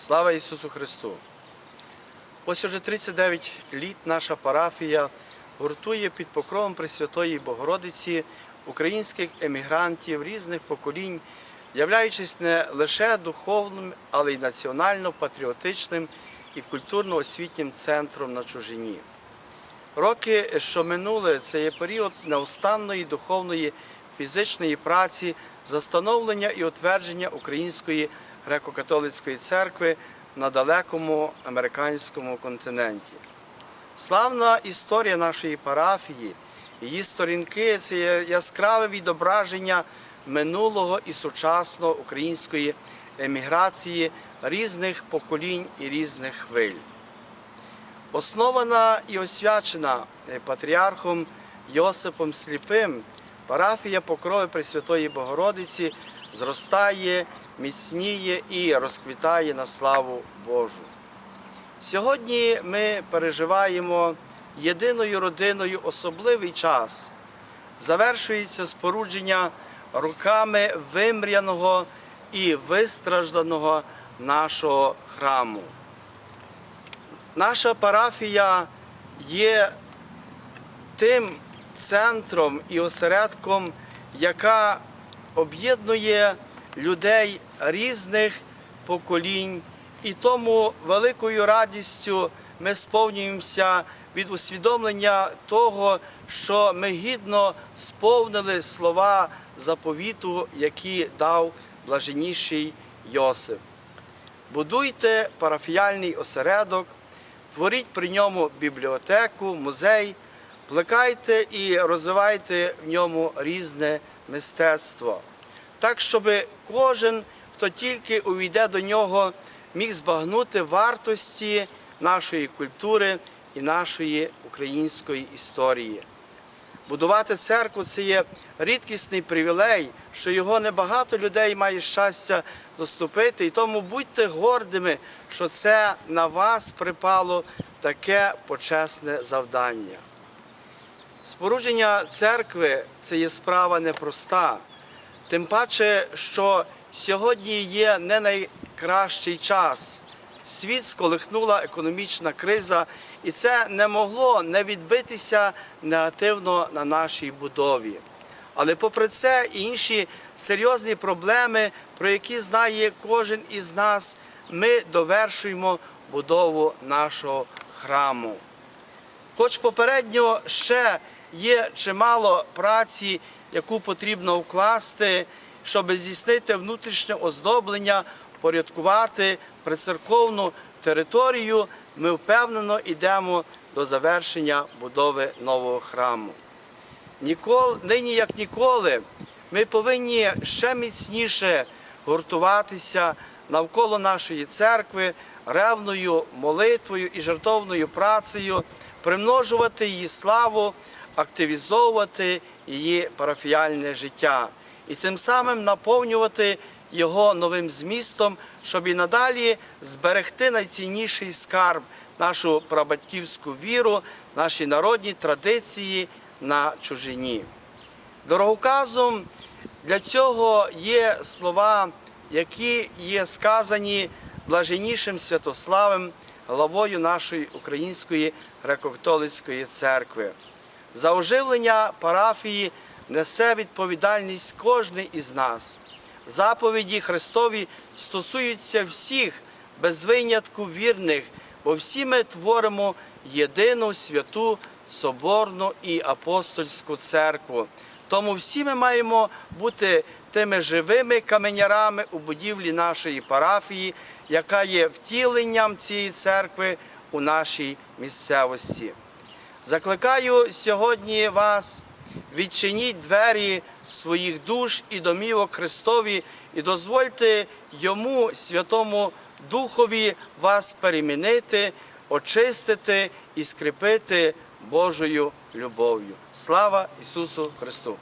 Слава Ісусу Христу! Ось уже 39 літ наша парафія гуртує під покровом Пресвятої Богородиці українських емігрантів різних поколінь, являючись не лише духовним, але й національно-патріотичним і культурно-освітнім центром на чужині. Роки, що минули, це є період неустанної духовної фізичної праці за становлення і утвердження Української греко-католицької церкви на далекому американському континенті. Славна історія нашої парафії, її сторінки це яскраве відображення минулого і сучасного української еміграції різних поколінь і різних хвиль. Основана і освячена патріархом Йосипом Сліпим, парафія Покрови Пресвятої Богородиці зростає, міцніє і розквітає на славу Божу. Сьогодні ми переживаємо єдиною родиною особливий час. Завершується спорудження руками вимряного і вистражданого нашого храму. Наша парафія є тим центром і осередком, яка об'єднує людей різних поколінь, і тому великою радістю ми сповнюємося від усвідомлення того, що ми гідно сповнили слова заповіту, які дав блаженніший Йосип. Будуйте парафіяльний осередок, творіть при ньому бібліотеку, музей, плекайте і розвивайте в ньому різне мистецтво, так, щоб кожен, хто тільки увійде до нього, міг збагнути вартості нашої культури і нашої української історії. Будувати церкву це є рідкісний привілей, що його небагато людей має щастя доступити. І тому будьте гордими, що це на вас припало таке почесне завдання. Спорудження церкви це є справа непроста, тим паче, що сьогодні є не найкращий час. Світ сколихнула економічна криза, і це не могло не відбитися негативно на нашій будові. Але попри це інші серйозні проблеми, про які знає кожен із нас, ми довершуємо будову нашого храму. Хоч попередньо ще є чимало праці, яку потрібно вкласти, щоб здійснити внутрішнє оздоблення, порядкувати прицерковну територію, ми впевнено йдемо до завершення будови нового храму. Ніколи, нині як ніколи, ми повинні ще міцніше гуртуватися навколо нашої церкви ревною молитвою і жертовною працею, примножувати її славу, активізовувати її парафіяльне життя і цим самим наповнювати його новим змістом, щоб і надалі зберегти найцінніший скарб, нашу прабатьківську віру, наші народні традиції на чужині. Дороговказом для цього є слова, які є сказані блаженнішим Святославом, главою нашої Української греко-католицької церкви. За оживлення парафії несе відповідальність кожний із нас. Заповіді Христові стосуються всіх, без винятку вірних, бо всі ми творимо єдину святу соборну і апостольську церкву. Тому всі ми маємо бути тими живими каменярами у будівлі нашої парафії, яка є втіленням цієї церкви у нашій місцевості. Закликаю сьогодні вас, відчиніть двері своїх душ і домівок Христові і дозвольте йому, Святому Духові, вас перемінити, очистити і скріпити Божою любов'ю. Слава Ісусу Христу!